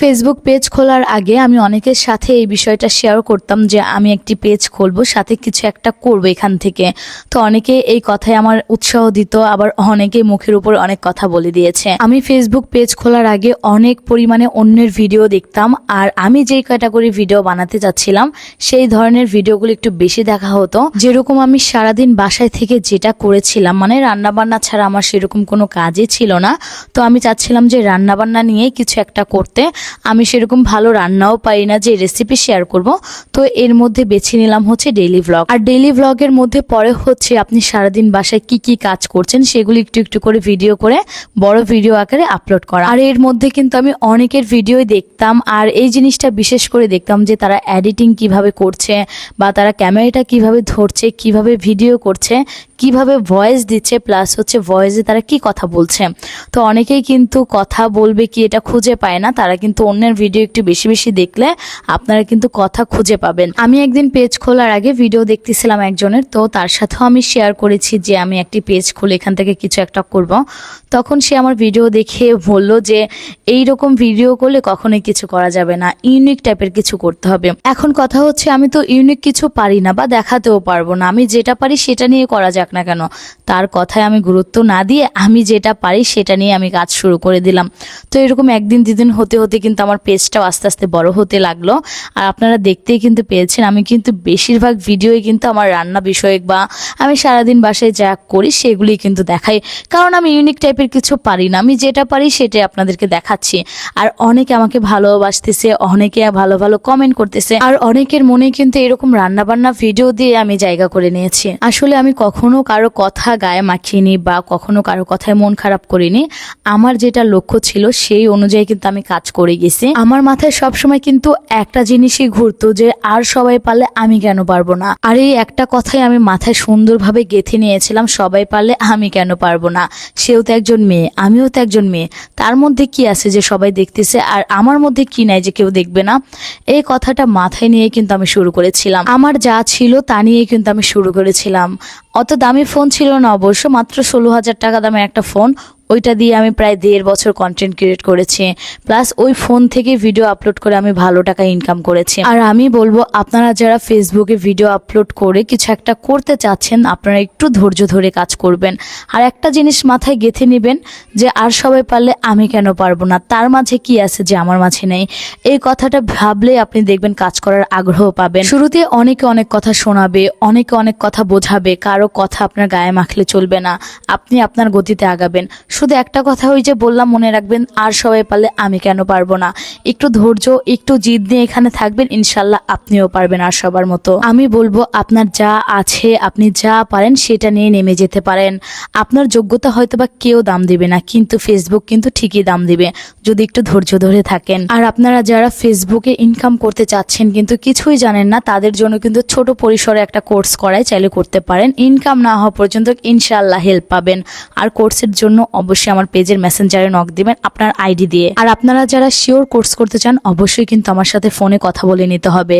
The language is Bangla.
ফেসবুক পেজ খোলার আগে আমি অনেকের সাথে এই বিষয়টা শেয়ার করতাম যে আমি একটি পেজ খুলবো, সাথে কিছু একটা করব এখান থেকে। তো অনেকে এই কথায় আমার উৎসাহ দিত, আবার অনেকে মুখের উপর অনেক কথা বলে দিয়েছে। আমি ফেসবুক পেজ খোলার আগে অনেক পরিমাণে অন্যের ভিডিও দেখতাম, আর আমি যেই ক্যাটাগরি ভিডিও বানাতে যাচ্ছিলাম, সেই ধরনের ভিডিওগুলো একটু বেশি দেখা হতো। যেরকম আমি সারাদিন বাসায় থেকে যেটা করেছিলাম মানে রান্না বান্না ছাড়া আমার সেরকম কোনো কাজই ছিল না। তো আমি চাচ্ছিলাম যে রান্না বান্না নিয়ে কিছু একটা করতে। আমি সেরকম ভালো রান্নাও পারি না যে রেসিপি শেয়ার করব। তো এর মধ্যে বেছে নিলাম হচ্ছে ডেইলি ভ্লগ আর ডেইলি ভ্লগের মধ্যে পরে হচ্ছে আপনি সারাদিন বাসায় কি কি কাজ করছেন সেগুলি একটু একটু করে ভিডিও করে বড় ভিডিও আকারে আপলোড করা। আর এর মধ্যে কিন্তু আমি অনেকের ভিডিওই দেখতাম। আর এই জিনিসটা বিশেষ করে দেখতাম যে তারা এডিটিং কীভাবে করছে বা তারা ক্যামেরাটা কীভাবে ধরছে, কীভাবে ভিডিও করছে, কীভাবে ভয়েস দিচ্ছে প্লাস হচ্ছে ভয়েসে তারা কি কথা বলছে। তো অনেকেই কিন্তু কথা বলবে কি এটা খুঁজে পায় না, তারা কিন্তু অন্যের ভিডিও একটু বেশি বেশি দেখলে আপনারা কিন্তু কথা খুঁজে পাবেন। আমি একদিন পেজ খোলার আগে ভিডিও দেখতেছিলাম একজনের, তো তার সাথেও আমি শেয়ার করেছি যে আমি একটি পেজ খুলে এখান থেকে কিছু একটা করব। তখন সে আমার ভিডিও দেখে বলল যে এই রকম ভিডিও করলে কখনোই কিছু করা যাবে না ইউনিক টাইপের কিছু করতে হবে। এখন কথা হচ্ছে আমি তো ইউনিক কিছু পারি না বা দেখাতেও পারব না। আমি যেটা পারি সেটা নিয়ে করা যাক না কেন? তার কথায় আমি গুরুত্ব না দিয়ে আমি যেটা পারি সেটা নিয়ে আমি কাজ শুরু করে দিলাম। তো এরকম একদিন দুদিন হতে হতে কিন্তু আমার পেজটাও আস্তে আস্তে বড় হতে লাগল। আর আপনারা দেখতেই কিন্তু পেয়েছেন, আমি কিন্তু বেশিরভাগ ভিডিওই কিন্তু আমার রান্না বিষয়ক বা আমি সারাদিন বাসায় যা করি সেগুলি কিন্তু দেখাই। কারণ আমি ইউনিক টাইপের কিছু পারি না, আমি যেটা পারি সেটাই আপনাদেরকে দেখাচ্ছি। আর অনেকে আমাকে ভালোবাসতেছে, অনেকে ভালো ভালো কমেন্ট করতেছে, আর অনেকের মনে কিন্তু এরকম রান্না বান্না ভিডিও দিয়ে আমি জায়গা করে নিয়েছি। আসলে আমি কখনো কারও কথা গায়ে মাখিনি বা কখনো কারও কথায় মন খারাপ করিনি। আমার যেটা লক্ষ্য ছিল সেই অনুযায়ী কিন্তু আমি কাজ করে। গেছি। আমার মাথায় সবসময় কিন্তু একটা জিনিসই ঘুরতো যে আর সবাই পারলে আমি কেন পারব না। আর এই একটা কথাই আমি মাথায় সুন্দরভাবে গেঁথে নিয়েছিলাম, সবাই পারলে আমি কেন পারব না? সেও তো একজন মেয়ে, আমিও তো একজন মেয়ে। তার মধ্যে কি আছে যে সবাই দেখতেছে আর আমার মধ্যে কি নাই যে কেউ দেখবে না? এই কথাটা মাথায় নিয়ে কিন্তু আমি শুরু করেছিলাম। আমার যা ছিল তা নিয়ে কিন্তু আমি শুরু করেছিলাম। অত দামি ফোন ছিল না অবশ্য, মাত্র ষোলো হাজার টাকা দামের একটা ফোন ওইটা দিয়ে আমি প্রায় দেড় বছর কন্টেন্ট ক্রিয়েট করেছি। প্লাস ওই ফোন থেকে ভিডিও আপলোড করে আমি ভালো টাকা ইনকাম করেছি। আর আমি বলব, আপনারা যারা ফেসবুকে ভিডিও আপলোড করে কিছু একটা করতে চাচ্ছেন, আপনারা একটু ধৈর্য ধরে কাজ করবেন। আর একটা জিনিস মাথায় গেঁথে নেবেন, যে আর সবাই পারলে আমি কেন পারব না? তার মাঝে কি আছে যে আমার মাঝে নেই? এই কথাটা ভাবলে আপনি দেখবেন কাজ করার আগ্রহ পাবেন। শুরুতে অনেকে অনেক কথা শোনাবে, অনেকে অনেক কথা বোঝাবে, কারও কথা আপনার গায়ে মাখলে চলবে না। আপনি আপনার গতিতে আগাবেন। শুধু একটা কথা ওই যে বললাম, মনে রাখবেন, আর সবাই পারলে আমি কেন পারব না? একটু ধৈর্য, একটু জিদ নিয়ে এখানে থাকবেন, ইনশাল্লাহ আপনিও পারবেন আর সবার মতো। আমি বলব, আপনার যা আছে, আপনি যা পারেন, সেটা নিয়ে নেমে যেতে পারেন। আপনার যোগ্যতা হয়তো বা কেউ দাম দিবে না, কিন্তু ফেসবুক কিন্তু ঠিকই দাম দিবে, যদি একটু ধৈর্য ধরে থাকেন। আর আপনারা যারা ফেসবুকে ইনকাম করতে চাচ্ছেন, কিন্তু কিছুই জানেন না, তাদের জন্য কিন্তু ছোট পরিসরে একটা কোর্স করাই চাইলে করতে পারেন। ইনকাম না হওয়া পর্যন্ত ইনশাল্লাহ হেল্প পাবেন। আর কোর্সের জন্য অবশ্যই আমার পেজের মেসেঞ্জারে নক দিবেন আপনার আইডি দিয়ে। আর আপনারা যারা শিওর কোর্স করতে চান, অবশ্যই কিন্তু আমার সাথে ফোনে কথা বলে নিতে হবে।